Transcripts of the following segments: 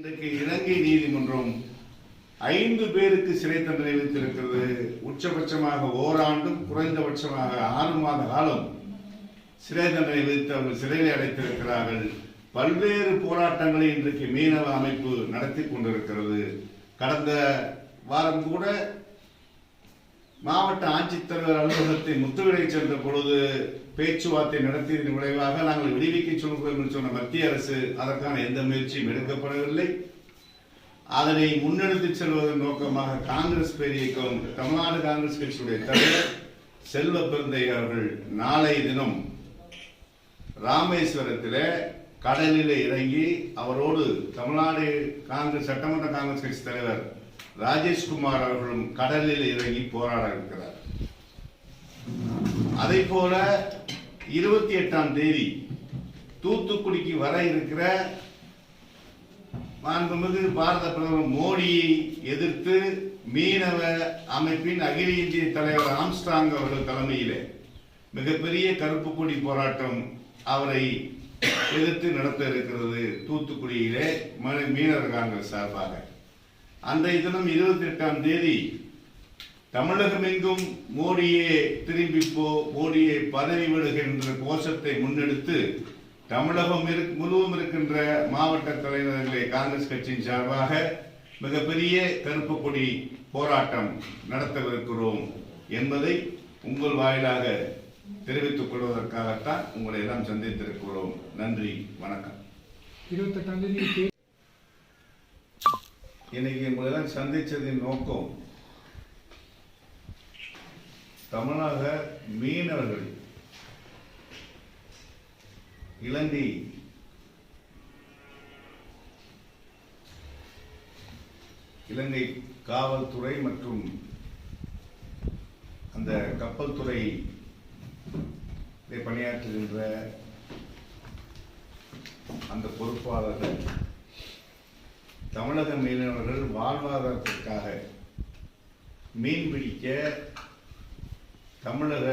இன்றைக்கு இலங்கை நீதிமன்றம் ஐந்து பேருக்கு சிறை தண்டனை விதித்திருக்கிறது. உச்சபட்சமாக ஓராண்டும் குறைந்தபட்சமாக ஆறு மாத காலம் சிறை தண்டனை விதித்து அவர்கள் சிறையில் அடைத்திருக்கிறார்கள். பல்வேறு போராட்டங்களை இன்றைக்கு மீனவ அமைப்பு நடத்தி கொண்டிருக்கிறது. கடந்த வாரம் கூட மாவட்ட ஆட்சித்தலைவர் அலுவலகத்தை முத்துவிடை சென்ற பொழுது பேச்சுவார்த்தை நடத்தியதன் விளைவாக நாங்கள் விடுவிக்க சொல்கிறோம் என்று சொன்ன மத்திய அரசு அதற்கான எந்த முயற்சியும் எடுக்கப்படவில்லை. அதனை முன்னெடுத்து செல்வதன் நோக்கமாக காங்கிரஸ் பேரியக்கம் தமிழ்நாடு காங்கிரஸ் கட்சியுடைய தலைவர் செல்வ பெருந்தை அவர்கள் நாளை தினம் ராமேஸ்வரத்தில் கடலில் இறங்கி அவரோடு தமிழ்நாடு காங்கிரஸ் சட்டமன்ற காங்கிரஸ் கட்சி தலைவர் ராஜேஷ்குமார் அவர்களும் கடலில் இறங்கி போராட இருக்கிறார். அதை போல இருபத்தி எட்டாம் தேதி தூத்துக்குடிக்கு வர இருக்கிற மாண்புமிகு பாரத பிரதமர் மோடியை எதிர்த்து மீனவ அமைப்பின் அகில இந்திய தலைவர் ஆம்ஸ்டாங் அவர்கள் தலைமையிலே மிகப்பெரிய கருப்பு கொடி போராட்டம் அவரை எதிர்த்து நடத்த இருக்கிறது தூத்துக்குடியிலே மீனவர் காங்கிரஸ் சார்பாக. அன்றைய தினம் இருபத்தி எட்டாம் தேதி தமிழகம் எங்கும் மோடியே திரும்பிப்போ மோடியை பதவி விடுகின்ற கோஷத்தை முன்னெடுத்து தமிழகம் முழுவதும் இருக்கின்ற மாவட்ட தலைநகர்களை காங்கிரஸ் கட்சியின் சார்பாக மிகப்பெரிய கருப்பு கொடி போராட்டம் நடத்தவிருக்கிறோம் என்பதை உங்கள் வாயிலாக தெரிவித்துக் கொள்வதற்காகத்தான் உங்களை எல்லாம் சந்தித்திருக்கிறோம். நன்றி வணக்கம். இருபத்தெட்டாம் தேதி இன்னைக்கு உங்களெல்லாம் சந்தித்ததின் சந்திச்சதின் நோக்கம் தமிழக மீனவர்கள் இலங்கை இலங்கை காவல்துறை மற்றும் அந்த கப்பல் துறை பணியாற்றுகின்ற அந்த பொறுப்பாளர்கள் தமிழக மீனவர்கள் வாழ்வாதாரத்திற்காக மீன் பிடிக்க தமிழக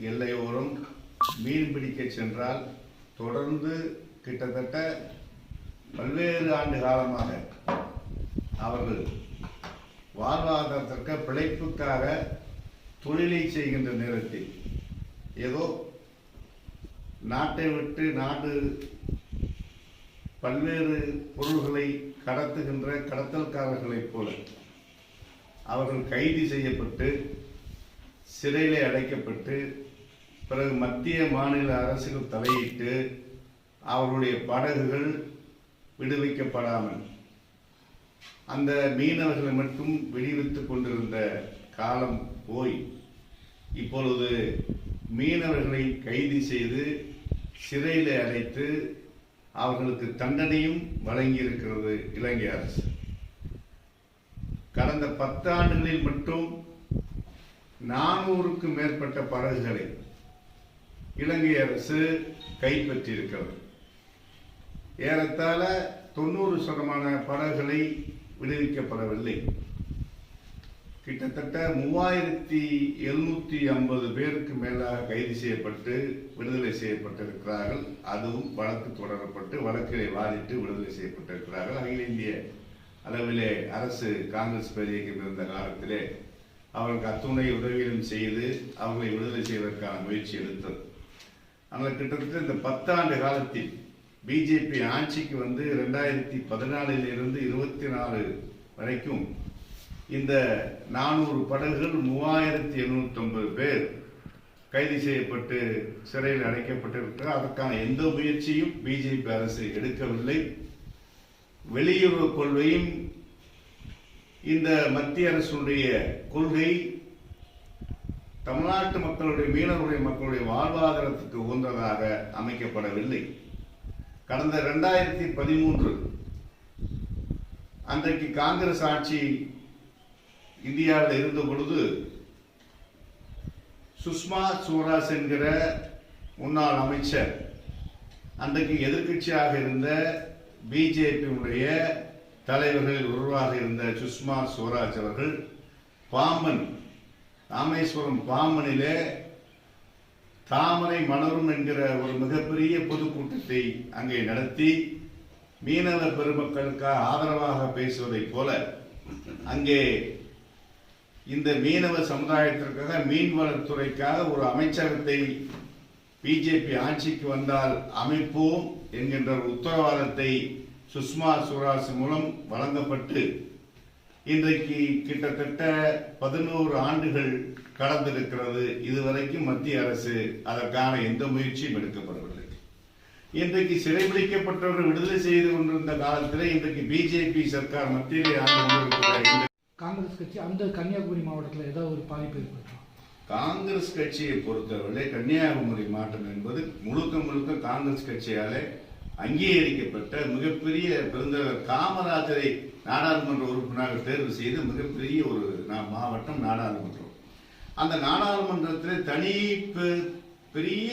எல்லையோரம் மீன் பிடிக்க சென்றால் தொடர்ந்து கிட்டத்தட்ட பல்வேறு ஆண்டு காலமாக அவர்கள் வாழ்வாதாரத்திற்கு பிழைப்புக்காக தொழிலை செய்கின்ற நேரத்தில் ஏதோ நாட்டை விட்டு நாடு பல்வேறு பொருள்களை கடத்துகின்ற கடத்தல்காரர்களைப் போல அவர்கள் கைது செய்யப்பட்டு சிறையிலே அடைக்கப்பட்டு பிறகு மத்திய மாநில அரசுகள் தலையிட்டு அவர்களுடைய படகுகள் விடுவிக்கப்படாமல் அந்த மீனவர்களை மட்டும் விடுவித்துக் கொண்டிருந்த காலம் போய் இப்பொழுது மீனவர்களை கைது செய்து சிறையில் அடைத்து அவர்களுக்கு தண்டனையும் வழங்கியிருக்கிறது இலங்கை அரசு. கடந்த பத்தாண்டுகளில் மட்டும் நானூறுக்கும் மேற்பட்ட படகுகளை இலங்கை அரசு கைப்பற்றியிருக்கிறது. ஏறத்தாழ தொண்ணூறு சதமான படகுகளை விடுவிக்கப்படவில்லை. கிட்டத்தட்ட மூவாயிரத்தி எழுநூத்தி ஐம்பது பேருக்கு மேலாக கைது செய்யப்பட்டு விடுதலை செய்யப்பட்டிருக்கிறார்கள். அதுவும் வழக்கு தொடரப்பட்டு வழக்கிலே வாதிட்டு விடுதலை செய்யப்பட்டிருக்கிறார்கள். அகில இந்திய அளவிலே அரசு காங்கிரஸ் பேரியக்கம் இருந்த காலத்திலே அவர்களுக்கு அத்துணை உதவிகளும் செய்து அவர்களை விடுதலை செய்வதற்கான முயற்சி எடுத்தது. ஆனால் கிட்டத்தட்ட இந்த பத்தாண்டு காலத்தில் பிஜேபி ஆட்சிக்கு வந்து ரெண்டாயிரத்தி பதினாலில் இருந்து இருபத்தி நாலு வரைக்கும் இந்த நானூறு படகுகள் மூவாயிரத்தி எழுநூத்தி பேர் கைது செய்யப்பட்டு சிறையில் அடைக்கப்பட்டிருக்கிறார். அதற்கான எந்த முயற்சியும் பிஜேபி அரசு எடுக்கவில்லை. வெளியுறவு கொள்கையும் இந்த மத்திய அரசுடைய கொள்கை தமிழ்நாட்டு மக்களுடைய மீனவருடைய மக்களுடைய வாழ்வாதாரத்துக்கு உகந்ததாக அமைக்கப்படவில்லை. கடந்த ரெண்டாயிரத்தி பதிமூன்று அன்றைக்கு காங்கிரஸ் ஆட்சி இந்தியாவில் இருந்த பொழுது சுஷ்மா சுவராஜ் என்கிற முன்னாள் அமைச்சர் அன்றைக்கு எதிர்க்கட்சியாக இருந்த பிஜேபியுடைய தலைவர்கள் ஒருவராக இருந்த சுஷ்மா சுவராஜ் அவர்கள் பாம்பன் ராமேஸ்வரம் பாம்பனிலே தாமரை மலரும் என்கிற ஒரு மிகப்பெரிய பொதுக்கூட்டத்தை அங்கே நடத்தி மீனவ பெருமக்களுக்காக ஆதரவாக பேசுவதைப் போல அங்கே இந்த மீனவ சமுதாயத்திற்காக மீன்வளத்துறைக்காக ஒரு அமைச்சகத்தை பிஜேபி ஆட்சிக்கு வந்தால் அமைப்போம் என்கின்ற உத்தரவாதத்தை சுஷ்மா சுவராஜ் மூலம் வழங்கப்பட்டு இன்றைக்கு கிட்டத்தட்ட பதினோரு ஆண்டுகள் கடந்திருக்கிறது. இதுவரைக்கும் மத்திய அரசு அதற்கான எந்த முயற்சியும் எடுக்கப்படவில்லை. இன்றைக்கு சிறைபிடிக்கப்பட்டவர்கள் விடுதலை செய்து கொண்டிருந்த காலத்திலே இன்றைக்கு பிஜேபி சர்க்கார் மத்தியிலே ஆண்டு காங்கிரஸ் கட்சி அந்த கன்னியாகுமரி மாவட்டத்தில் ஏதாவது ஒரு பாதிப்பு ஏற்படுத்தும் காங்கிரஸ் கட்சியை பொறுத்தவரை கன்னியாகுமரி மாவட்டம் என்பது முழுக்க முழுக்க காங்கிரஸ் கட்சியாலே அங்கீகரிக்கப்பட்ட மிகப்பெரிய பெருந்தலைவர் காமராஜரை நாடாளுமன்ற உறுப்பினராக தேர்வு செய்து மிகப்பெரிய ஒரு மாவட்டம் நாடாளுமன்றம். அந்த நாடாளுமன்றத்தில் தனி பெரிய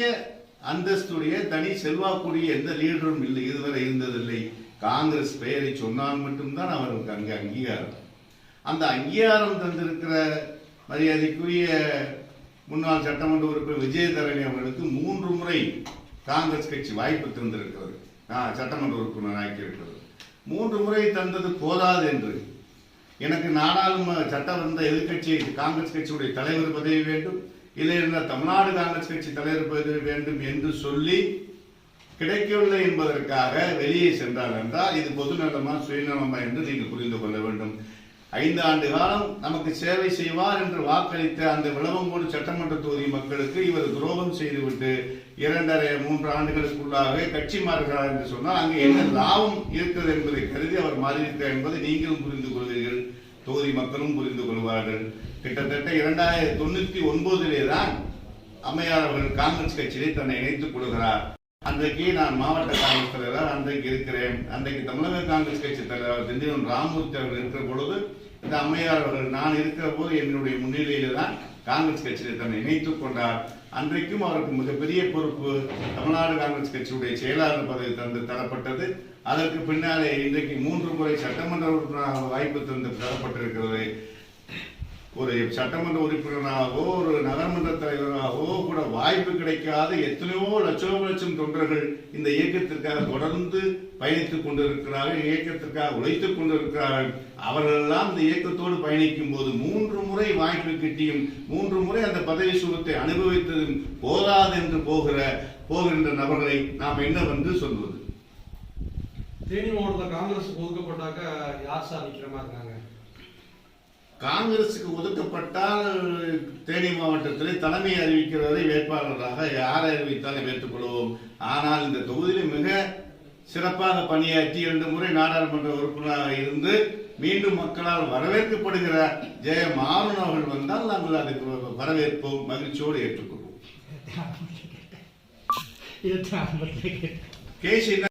அந்தஸ்துடைய தனி செல்வாக்குடைய எந்த லீடரும் இல்லை இதுவரை இருந்ததில்லை. காங்கிரஸ் பெயரை சொன்னால் மட்டும்தான் அவருக்கு அங்கே அங்கீகாரம். அந்த அங்கீகாரம் தந்திருக்கிற மரியாதைக்குரிய முன்னாள் சட்டமன்ற உறுப்பினர் விஜயதரணி அவர்களுக்கு மூன்று முறை காங்கிரஸ் கட்சி வாய்ப்பு தந்திருக்கிறது. நான் சட்டமன்ற உறுப்பினர் ஆக்கியிருக்கிறது. மூன்று முறை தந்தது போதாது என்று. எனக்கு நாடாளுமன்ற சட்டம் வந்த எதிர்க்கட்சி காங்கிரஸ் கட்சியுடைய தலைவர் பதவி வேண்டும். இல்லை என்றால் தமிழ்நாடு காங்கிரஸ் கட்சி தலைவர் பதவி வேண்டும் என்று சொல்லி கிடைக்கவில்லை என்பதற்காக வெளியே சென்றார் என்றால் இது பொதுநலமா சுயநலமா என்று நீங்கள் புரிந்து கொள்ள வேண்டும். ஐந்து ஆண்டு காலம் நமக்கு சேவை செய்வார் என்று வாக்களித்த அந்த விளவங்கோடு சட்டமன்ற தொகுதி மக்களுக்கு இவர் துரோகம் செய்துவிட்டு இரண்டரை மூன்று ஆண்டுகளுக்குள்ளாக கட்சி மாறுகிறார் என்று சொன்னால் அங்கு என்ன லாபம் இருக்கிறது என்பதை கருதி அவர் மாறியிருக்கிறார் என்பதை நீங்களும் புரிந்து கொள்வீர்கள். தொகுதி மக்களும் புரிந்து கொள்வார்கள். கிட்டத்தட்ட இரண்டாயிரத்தி தொண்ணூத்தி ஒன்பதிலே தான் அம்மையார் அவர்கள் காங்கிரஸ் கட்சியிலே தன்னை இணைத்துக் கொள்கிறார். அன்றைக்கு நான் மாவட்ட காங்கிரஸ் தலைவராக அன்றைக்கு இருக்கிறேன். அன்றைக்கு தமிழக காங்கிரஸ் கட்சி தலைவர் திண்டிவன் ராமூர்த்தி அவர்கள் இருக்கிற பொழுது இந்த அம்மையார் அவர்கள் நான் இருக்கிற போது என்னுடைய முன்னிலையில தான் காங்கிரஸ் கட்சியில தன்னை இணைத்துக் கொண்டார். அன்றைக்கும் அவருக்கு மிகப்பெரிய பொறுப்பு தமிழ்நாடு காங்கிரஸ் கட்சியுடைய செயலாளர் பதவி தந்து தரப்பட்டது. அதற்கு பின்னாலே இன்றைக்கு மூன்று முறை சட்டமன்ற உறுப்பினராக வாய்ப்பு தந்து தரப்பட்டிருக்கிறது ஒரு சட்டமன்ற உறுப்பினராகவோ ஒரு நகர்மன்ற தலைவராகவோ கூட வாய்ப்பு கிடைக்காத. எத்தனையோ லட்சம் லட்சம் தொண்டர்கள் இந்த இயக்கத்திற்காக தொடர்ந்து பயணித்துக் கொண்டிருக்கிறார்கள் இயக்கத்திற்காக உழைத்துக் கொண்டிருக்கிறார்கள். அவர்களெல்லாம் இந்த இயக்கத்தோடு பயணிக்கும் போது மூன்று முறை வாய்ப்பு கிட்டியும் மூன்று முறை அந்த பதவி சுகத்தை அனுபவித்ததும் போதாது என்று போகிற போகின்ற நபர்களை நாம் என்னவென்று சொல்வது? தேனி மாவட்டத்தில் காங்கிரஸ் ஒதுக்கப்பட்டாக்க யார் சார் நிற்கிற மாதிரி இருக்காங்க? காங்கிரசுக்கு ஒதுக்கப்பட்டால் தேனி மாவட்டத்தில் தலைமை அறிவிக்கிறவரை வேட்பாளராக யாரை அறிவித்தாலும் ஏற்றுக்கொள்வோம் ஆனால் இந்த தொகுதியில் மிக சிறப்பாக பணியாற்றி இரண்டு முறை நாடாளுமன்ற உறுப்பினராக இருந்து மீண்டும் மக்களால் வரவேற்கப்படுகிற ஜெய மாறன் அவர்கள் வந்தால் நாங்கள் அதுக்கு வரவேற்போம். மகிழ்ச்சியோடு ஏற்றுக்கொள்வோம். கேசி